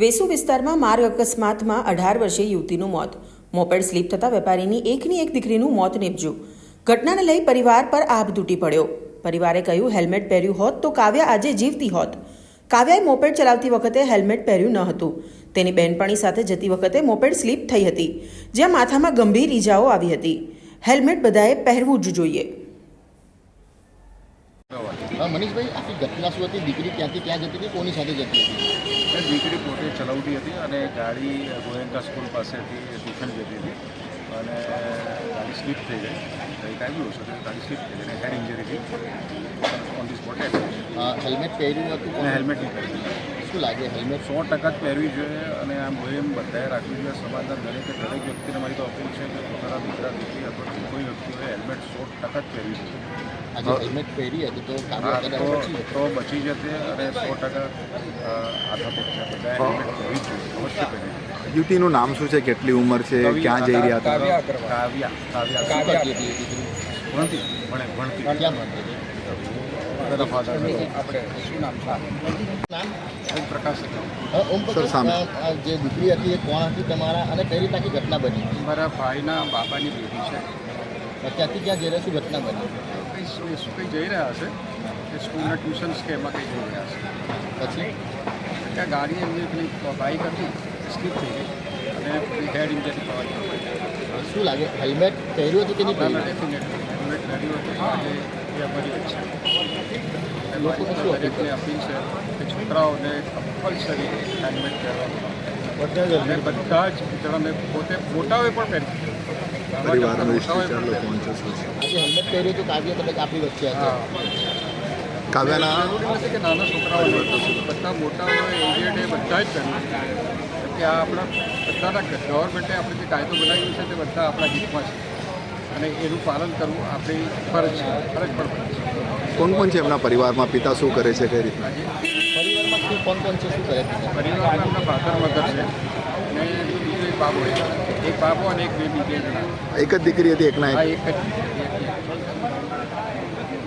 વેસુ વિસ્તારમાં માર્ગ અકસ્માતમાં અઢાર વર્ષીય યુવતીનું મોત. મોપેડ સ્લીપ થતાં વેપારીની એકની એક દીકરીનું મોત નીપજ્યું. ઘટનાને લઈ પરિવાર પર આભ તૂટી પડ્યો. પરિવારે કહ્યું, હેલ્મેટ પહેર્યું હોત તો કાવ્યા આજે જીવતી હોત. કાવ્યાએ મોપેડ ચલાવતી વખતે હેલ્મેટ પહેર્યું ન હતું. તેની બહેનપણી સાથે જતી વખતે મોપેડ સ્લીપ થઈ હતી, જ્યાં માથામાં ગંભીર ઈજાઓ આવી હતી. હેલ્મેટ બધાએ પહેરવું જ જોઈએ. મનીષભાઈ આખી ઘટના શું હતી? દીકરી ક્યાંથી ક્યાં જતી હતી? કોની સાથે જતી હતી? દીકરી પોતે ચલાવતી હતી અને ગાડી ગોયંકા સ્કૂલ પાસેથી ટ્યુશન જતી હતી અને ગાડી સ્લીપ થઈ ગઈ. કંઈક આવ્યું હશે ગાડી સ્લીપ થઈ ગઈ હેડ ઇન્જરી થઈ ઓન ધી સ્પોટ હેલ્મેટ પહેર્યું હતું હેલ્મેટ નહીં પહેર્યું. શું લાગે હેલ્મેટ? સો ટકા જ પહેરવી જોઈએ અને આ એમ બધાએ રાખવી જોઈએ. સમાજના દરેકે દરેક વ્યક્તિને મારી તો અપીલ છે કે પોતાના દીકરા દીકરી અથવા કોઈ વ્યક્તિ હોય હેલ્મેટ સો ટકા જ પહેરવી જોઈએ. આજે હેલ્મેટ પહેરી હતી તો હા તો બચી હતી. તો બચી જશે અને સો ટકા યુવતીનું નામ શું છે? કેટલી ઉંમર છે? ક્યાં જઈ રહ્યા હતા? કાવ્યા દીકરી ભણતી ભણે ભણતી. જે દીકરી હતી એ કોણ હતી તમારા? અને કઈ રીતના ઘટના બની? મારા ભાઈના બાપાની બેટી છે. ત્યાંથી ક્યાંથી ક્યાં જઈ રહ્યા ઘટના બની? કંઈ શું શું કંઈ જઈ રહ્યા હશે? કે સ્કૂલના ટ્યુશન્સ કે એમાં કંઈ જઈ રહ્યા હશે? પછી? ત્યાં ગાડી એમની પેલી બાઇક હતી સ્કીપ થઈ ગઈ અને પેલી હેડ ઇન્જરી થવા શું લાગે? હેલ્મેટ પહેર્યું હતું કે નહીં પહેર્યું? હેલ્મેટ પહેર્યું હતું આજે એ અમારી જ મારી દરેકને અપીલ છે કે છોકરાઓને કમ્પલસરી હેલ્મેટ પહેરવાનું અને બધા જ જણાને પોતે મોટાઓએ પણ પહેરી પરિવારનો પહેરી. પહોંચે છે. કાવ્યાના કે નાના છોકરાઓ બધા મોટા હોય એજેડ એ બધા જ કરવું કે આ આપણા બધાના ગવર્મેન્ટે આપણે જે કાયદો બનાવ્યો છે તે બધા આપણા હિતમાં છે. અને એનું પાલન કરવું આપણી ફરજ છે. ફરજ પણ છે. કોણ કોણ છે એમના પરિવારમાં? પિતા શું કરે છે કઈ રીતના પરિવારમાં કોણ કોણ છે શું કરે છે? પરિવારમાં ફાધર મધર છે. અને બીજો એક બાબો છે. એક બાબો અને એક બેબી બે એક જ દીકરી હતી એકના એક એક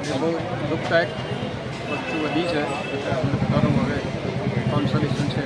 જ બહુ દુઃખદાયક વસ્તુ બધી છે. હવે કોન્સોલેશન છે